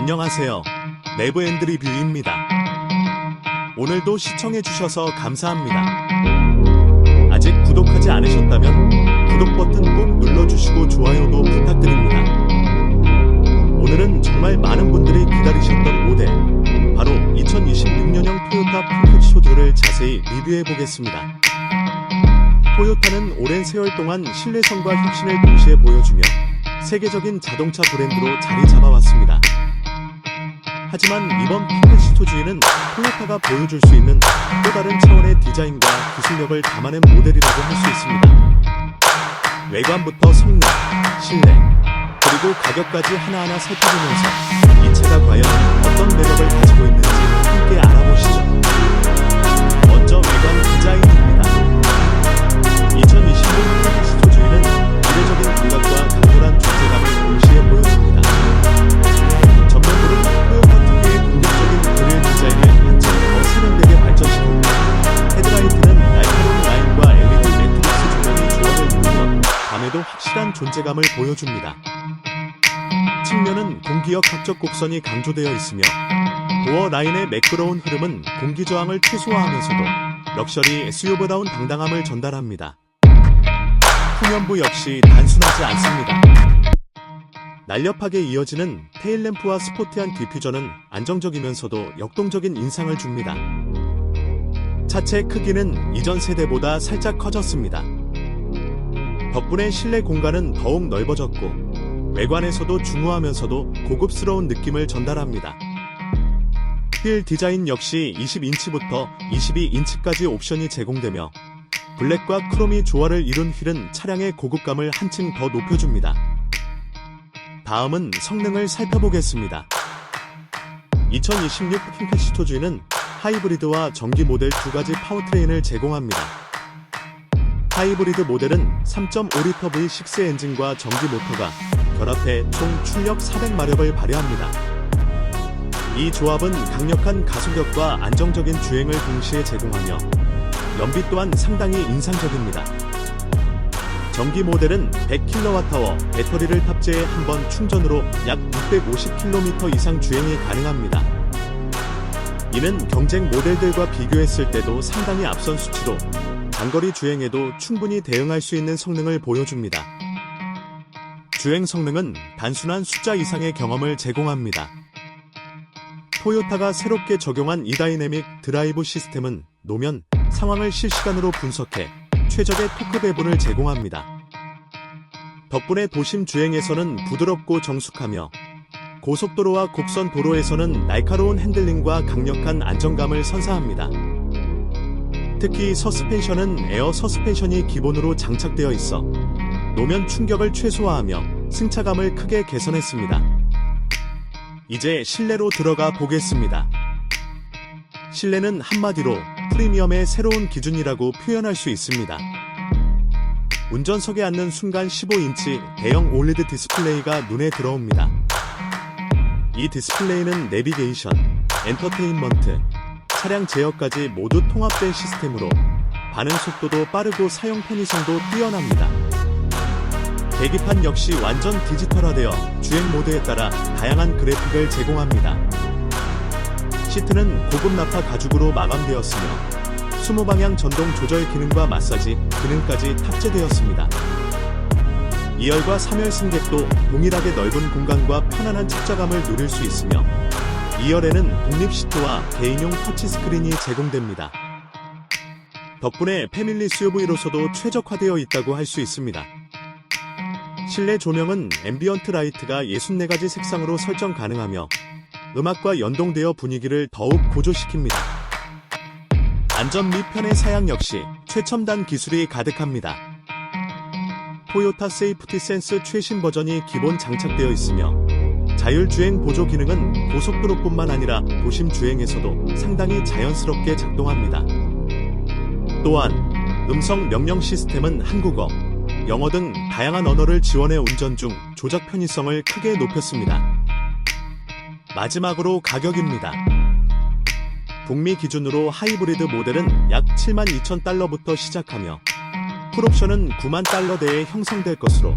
안녕하세요. 내부 엔드 리뷰입니다. 오늘도 시청해주셔서 감사합니다. 아직 구독하지 않으셨다면 구독 버튼 꼭 눌러주시고 좋아요도 부탁드립니다. 오늘은 정말 많은 분들이 기다리셨던 모델, 바로 2026년형 토요타 핑크 쇼드를 자세히 리뷰해 보겠습니다. 토요타는 오랜 세월 동안 신뢰성과 혁신을 동시에 보여주며 세계적인 자동차 브랜드로 자리 잡아왔습니다. 하지만 이번 핑크시토주의는 토요타가 보여줄 수 있는 또 다른 차원의 디자인과 기술력을 담아낸 모델이라고 할 수 있습니다. 외관부터 성능, 실내, 그리고 가격까지 하나하나 살펴보면서 이 차가 과연 어떤 매력을 가지고 있는지 함께 알아보시죠. 먼저 외관 디자인입니다. 존재감을 보여줍니다. 측면은 공기역 각적 곡선이 강조되어 있으며 도어 라인의 매끄러운 흐름은 공기 저항을 최소화하면서도 럭셔리 SUV다운 당당함을 전달합니다. 후면부 역시 단순하지 않습니다. 날렵하게 이어지는 테일램프와 스포티한 디퓨저는 안정적이면서도 역동적인 인상을 줍니다. 차체 크기는 이전 세대보다 살짝 커졌습니다. 덕분에 실내 공간은 더욱 넓어졌고 외관에서도 중후하면서도 고급스러운 느낌을 전달합니다. 휠 디자인 역시 20인치부터 22인치까지 옵션이 제공되며 블랙과 크롬이 조화를 이룬 휠은 차량의 고급감을 한층 더 높여줍니다. 다음은 성능을 살펴보겠습니다. 2026 핑크시토주는 하이브리드와 전기 모델 두 가지 파워트레인을 제공합니다. 하이브리드 모델은 3.5리터 V6 엔진과 전기 모터가 결합해 총 출력 400마력을 발휘합니다. 이 조합은 강력한 가속력과 안정적인 주행을 동시에 제공하며 연비 또한 상당히 인상적입니다. 전기 모델은 100kWh 배터리를 탑재해 한 번 충전으로 약 650km 이상 주행이 가능합니다. 이는 경쟁 모델들과 비교했을 때도 상당히 앞선 수치로 장거리 주행에도 충분히 대응할 수 있는 성능을 보여줍니다. 주행 성능은 단순한 숫자 이상의 경험을 제공합니다. 토요타가 새롭게 적용한 이 다이내믹 드라이브 시스템은 노면, 상황을 실시간으로 분석해 최적의 토크 배분을 제공합니다. 덕분에 도심 주행에서는 부드럽고 정숙하며 고속도로와 곡선 도로에서는 날카로운 핸들링과 강력한 안정감을 선사합니다. 특히 서스펜션은 에어 서스펜션이 기본으로 장착되어 있어 노면 충격을 최소화하며 승차감을 크게 개선했습니다. 이제 실내로 들어가 보겠습니다. 실내는 한마디로 프리미엄의 새로운 기준이라고 표현할 수 있습니다. 운전석에 앉는 순간 15인치 대형 올리드 디스플레이가 눈에 들어옵니다. 이 디스플레이는 내비게이션, 엔터테인먼트, 차량 제어까지 모두 통합된 시스템으로 반응 속도도 빠르고 사용 편의성도 뛰어납니다. 계기판 역시 완전 디지털화되어 주행 모드에 따라 다양한 그래픽을 제공합니다. 시트는 고급 나파 가죽으로 마감되었으며 20방향 전동 조절 기능과 마사지 기능까지 탑재되었습니다. 2열과 3열 승객도 동일하게 넓은 공간과 편안한 착자감을 누릴 수 있으며 2열에는 독립 시트와 개인용 터치스크린이 제공됩니다. 덕분에 패밀리 SUV로서도 최적화되어 있다고 할 수 있습니다. 실내 조명은 앰비언트 라이트가 64가지 색상으로 설정 가능하며 음악과 연동되어 분위기를 더욱 고조시킵니다. 안전 및 편의 사양 역시 최첨단 기술이 가득합니다. 토요타 세이프티 센스 최신 버전이 기본 장착되어 있으며 자율주행 보조 기능은 고속도로뿐만 아니라 도심 주행에서도 상당히 자연스럽게 작동합니다. 또한 음성 명령 시스템은 한국어, 영어 등 다양한 언어를 지원해 운전 중 조작 편의성을 크게 높였습니다. 마지막으로 가격입니다. 북미 기준으로 하이브리드 모델은 약 72,000달러부터 시작하며 풀옵션은 9만 달러대에 형성될 것으로